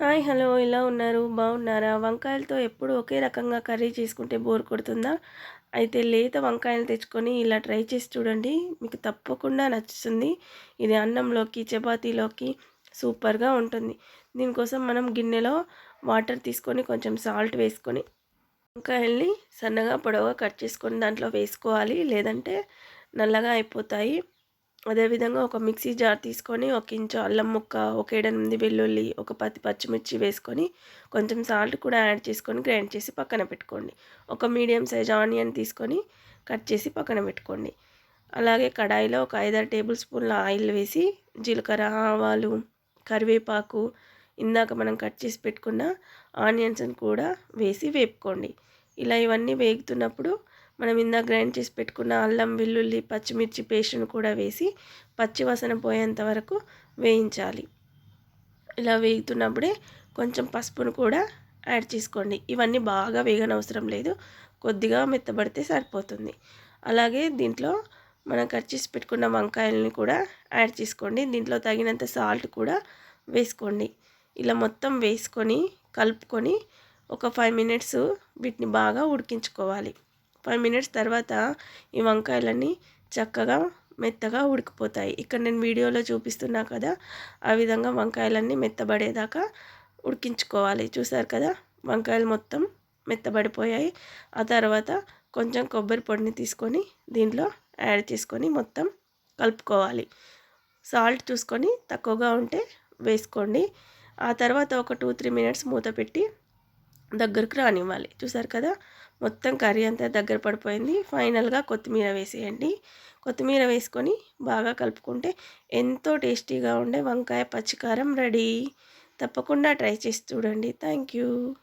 Hi hello ఇలా ఉన్నారు? బాగున్నారా? వంకాయలతో ఎప్పుడు ఒకే రకంగా కర్రీ చేసుకుంటే బోర్ కొడుతుందా? అయితే లేత వంకాయలు తెచ్చుకొని ఇలా ట్రై చేసి చూడండి. మీకు తప్పకుండా నచ్చుతుంది. ఇది అన్నంలోకి చపాతీలోకి సూపర్గా ఉంటుంది. దీనికోసం మనం గిన్నెలో వాటర్ తీసుకొని కొంచెం సాల్ట్ వేసుకొని వంకాయల్ని సన్నగా పొడవుగా కట్ చేసుకొని దాంట్లో వేసుకోవాలి. లేదంటే నల్లగా అయిపోతాయి. అదేవిధంగా ఒక మిక్సీ జార్ తీసుకొని ఒక ఇంచు అల్లం ముక్క ఒక ఏడెనిమిది వెల్లుల్లి ఒక పది పచ్చిమిర్చి వేసుకొని కొంచెం సాల్ట్ కూడా యాడ్ చేసుకొని గ్రైండ్ చేసి పక్కన పెట్టుకోండి. ఒక మీడియం సైజ్ ఆనియన్ తీసుకొని కట్ చేసి పక్కన పెట్టుకోండి. అలాగే కడాయిలో ఒక ఐదారు టేబుల్ స్పూన్ల ఆయిల్ వేసి జీలకర్ర ఆవాలు కరివేపాకు ఇందాక మనం కట్ చేసి పెట్టుకున్న ఆనియన్స్ని కూడా వేసి వేపుకోండి. ఇలా ఇవన్నీ వేగుతున్నప్పుడు మనం ఇందాక గ్రైండ్ చేసి పెట్టుకున్న అల్లం వెల్లుల్లి పచ్చిమిర్చి పేస్ట్ను కూడా వేసి పచ్చివాసన పోయేంత వరకు వేయించాలి. ఇలా వేగుతున్నప్పుడే కొంచెం పసుపును కూడా యాడ్ చేసుకోండి. ఇవన్నీ బాగా వేగనవసరం లేదు. కొద్దిగా మెత్తబడితే సరిపోతుంది. అలాగే దీంట్లో మనం కట్ చేసి పెట్టుకున్న వంకాయలని కూడా యాడ్ చేసుకోండి. దీంట్లో తగినంత సాల్ట్ కూడా వేసుకోండి. ఇలా మొత్తం వేసుకొని కలుపుకొని ఒక ఫైవ్ మినిట్స్ వీటిని బాగా ఉడికించుకోవాలి. ఫైవ్ మినిట్స్ తర్వాత ఈ వంకాయలన్నీ చక్కగా మెత్తగా ఉడికిపోతాయి. ఇక్కడ నేను వీడియోలో చూపిస్తున్నా కదా ఆ విధంగా వంకాయలన్నీ మెత్తబడేదాకా ఉడికించుకోవాలి. చూసారు కదా వంకాయలు మొత్తం మెత్తబడిపోయాయి. ఆ తర్వాత కొంచెం కొబ్బరి పొడిని తీసుకొని దీంట్లో యాడ్ చేసుకొని మొత్తం కలుపుకోవాలి. సాల్ట్ చూసుకొని తక్కువగా ఉంటే వేసుకోండి. ఆ తర్వాత ఒక టూ త్రీ మినిట్స్ మూత పెట్టి దగ్గరకు రానివ్వాలి. చూసారు కదా? మొత్తం కర్రీ అంతా దగ్గర పడిపోయింది. ఫైనల్గా కొత్తిమీర వేసేయండి. కొత్తిమీర వేసుకొని బాగా కలుపుకుంటే ఎంతో టేస్టీగా ఉండే వంకాయ పచ్చికారం రెడీ. తప్పకుండా ట్రై చేసి చూడండి. Thank you.